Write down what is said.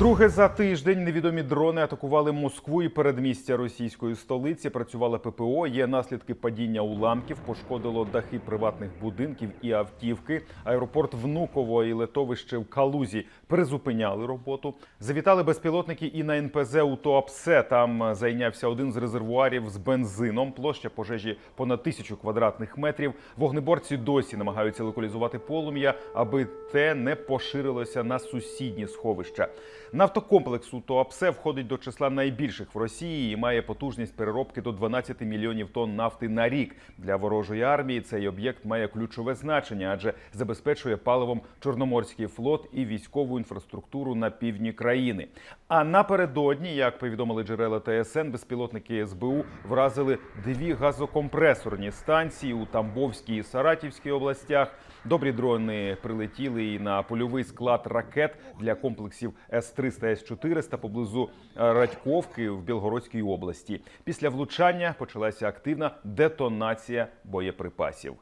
Вдруге за тиждень невідомі дрони атакували Москву і передмістя російської столиці. Працювала ППО. Є наслідки падіння уламків, пошкодило дахи приватних будинків і автівки. Аеропорт Внуково і летовище в Калузі призупиняли роботу. Завітали безпілотники і на НПЗ у Туапсе. Там зайнявся один з резервуарів з бензином. Площа пожежі понад тисячу квадратних метрів. Вогнеборці досі намагаються локалізувати полум'я, аби те не поширилося на сусідні сховища. Нафтокомплекс у входить до числа найбільших в Росії і має потужність переробки до 12 мільйонів тонн нафти на рік. Для ворожої армії цей об'єкт має ключове значення, адже забезпечує паливом Чорноморський флот і військову інфраструктуру на півдні країни. А напередодні, як повідомили джерела ТСН, безпілотники СБУ вразили дві газокомпресорні станції у Тамбовській і Саратівській областях. Добрі дрони прилетіли і на польовий склад ракет для комплексів С-300, С-400 поблизу е, Радьковки в Білгородській області. Після влучання почалася активна детонація боєприпасів.